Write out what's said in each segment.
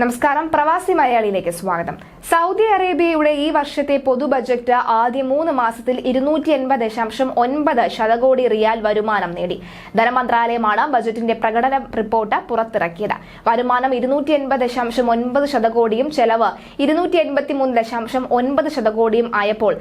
നമസ്കാരം. പ്രവാസി മലയാളിയിലേക്ക് സ്വാഗതം. സൗദി അറേബ്യയുടെ ഈ വർഷത്തെ പൊതു ബജറ്റ് ആദ്യ മൂന്ന് മാസത്തിൽ ഇരുന്നൂറ്റി എൺപത് ദശാംശം ഒൻപത് ശതകോടി റിയാൽ വരുമാനം നേടി. ധനമന്ത്രാലയമാണ് ബജറ്റിന്റെ പ്രകടന റിപ്പോർട്ട് പുറത്തിറക്കിയത്. വരുമാനം ഇരുന്നൂറ്റി എൺപത് ദശാംശം ഒൻപത് ശതകോടിയും ചെലവ് ഇരുന്നൂറ്റി എൺപത്തി മൂന്ന് ദശാംശം ഒൻപത് ശതകോടിയും ആയപ്പോൾ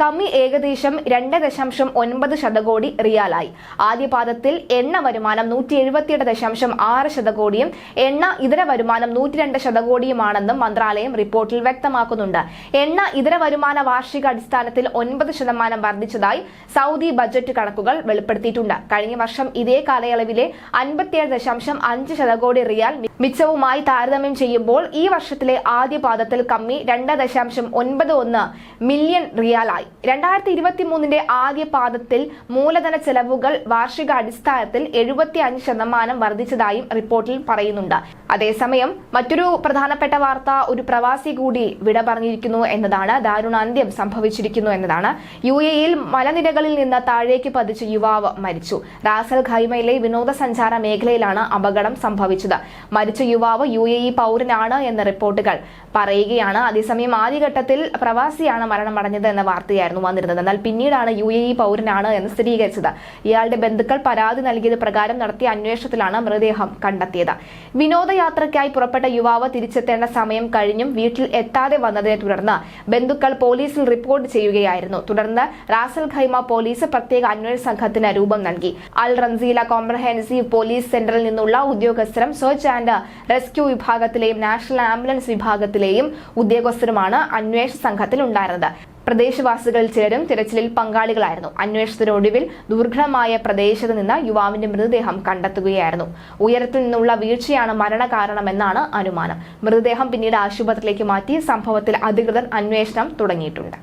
കമ്മി ഏകദേശം രണ്ട് ദശാംശം ഒൻപത് ശതകോടി റിയാലായി. ആദ്യ പാദത്തിൽ എണ്ണ വരുമാനം നൂറ്റി എഴുപത്തിയെട്ട് ദശാംശം ആറ് ശതകോടിയും എണ്ണ ഇതര വരുമാനം നൂറ്റി രണ്ട് ശതകോടിയുമാണെന്നും മന്ത്രാലയം റിപ്പോർട്ടിൽ വ്യക്തമാക്കുന്നുണ്ട്. എണ്ണ ഇതര വരുമാന വാർഷിക അടിസ്ഥാനത്തിൽ ഒൻപത് ശതമാനം വർദ്ധിച്ചതായി സൗദി ബജറ്റ് കണക്കുകൾ വെളിപ്പെടുത്തിയിട്ടുണ്ട്. കഴിഞ്ഞ വർഷം ഇതേ കാലയളവിലെ അൻപത്തിയേഴ് ദശാംശം അഞ്ച് ശതകോടി റിയാൽ മിച്ചവുമായി താരതമ്യം ചെയ്യുമ്പോൾ ഈ വർഷത്തിലെ ആദ്യ പാദത്തിൽ കമ്മി രണ്ട് ദശാംശം ഒൻപത് ഒന്ന് മില്യൺ റിയാലായി. രണ്ടായിരത്തി ഇരുപത്തി മൂന്നിന്റെ ആദ്യ പാദത്തിൽ മൂലധന ചെലവുകൾ വാർഷിക അടിസ്ഥാനത്തിൽ എഴുപത്തി അഞ്ച് ശതമാനം വർദ്ധിച്ചതായും റിപ്പോർട്ടിൽ പറയുന്നുണ്ട്. അതേസമയം മറ്റൊരു പ്രധാനപ്പെട്ട വാർത്ത ഒരു പ്രവാസി കൂടി വിട പറഞ്ഞിരിക്കുന്നു എന്നതാണ് ദാരുണാന്ത്യം സംഭവിച്ചിരിക്കുന്നു എന്നതാണ്. യു എയിൽ മലനിരകളിൽ നിന്ന് താഴേക്ക് പതിച്ച യുവാവ് മരിച്ചു. റാസൽ ഖൈമയിലെ വിനോദസഞ്ചാര മേഖലയിലാണ് അപകടം സംഭവിച്ചത്. മരിച്ച യുവാവ് യു എ ഇ പൗരനാണ് എന്ന റിപ്പോർട്ടുകൾ പറയുകയാണ്. അതേസമയം ആദ്യഘട്ടത്തിൽ പ്രവാസിയാണ് മരണമടഞ്ഞത് എന്ന വാർത്തയായിരുന്നു വന്നിരുന്നത്. എന്നാൽ പിന്നീടാണ് യു എ ഇ പൗരനാണ് എന്ന് സ്ഥിരീകരിച്ചത്. ഇയാളുടെ ബന്ധുക്കൾ പരാതി നൽകിയത് പ്രകാരം നടത്തിയ അന്വേഷണത്തിലാണ് മൃതദേഹം കണ്ടെത്തിയത്. വിനോദയാത്രയ്ക്കായി പുറപ്പെട്ട യുവാവ് തിരിച്ചെത്തേണ്ട സമയം കഴിഞ്ഞും വീട്ടിൽ എത്താതെ വന്നതിനെ തുടർന്ന് ബന്ധുക്കൾ പോലീസിൽ റിപ്പോർട്ട് ചെയ്യുകയായിരുന്നു. തുടർന്ന് റാസൽ ഖൈമ പോലീസ് പ്രത്യേക അന്വേഷണ സംഘത്തിന് രൂപം നൽകി. അൽ റംസീല കോംപ്രഹെൻസീവ് പോലീസ് സെന്ററിൽ നിന്നുള്ള ഉദ്യോഗസ്ഥരും സെർച്ച് ആൻഡ് റെസ്ക്യൂ വിഭാഗത്തിലെയും നാഷണൽ ആംബുലൻസ് വിഭാഗത്തിലെയും ഉദ്യോഗസ്ഥരുമാണ് അന്വേഷണ സംഘത്തിൽ ഉണ്ടായിരുന്നത് പ്രദേശവാസികളിൽ ചിലരും തിരച്ചിലിൽ പങ്കാളികളായിരുന്നു. അന്വേഷണത്തിനൊടുവിൽ ദുർഘടമായ പ്രദേശത്ത് നിന്ന് യുവാവിന്റെ മൃതദേഹം കണ്ടെത്തുകയായിരുന്നു. ഉയരത്തിൽ നിന്നുള്ള വീഴ്ചയാണ് മരണകാരണമെന്നാണ് അനുമാനം. മൃതദേഹം പിന്നീട് ആശുപത്രിയിലേക്ക് മാറ്റി സംഭവത്തിൽ അധികൃതർ അന്വേഷണം തുടങ്ങിയിട്ടുണ്ട്.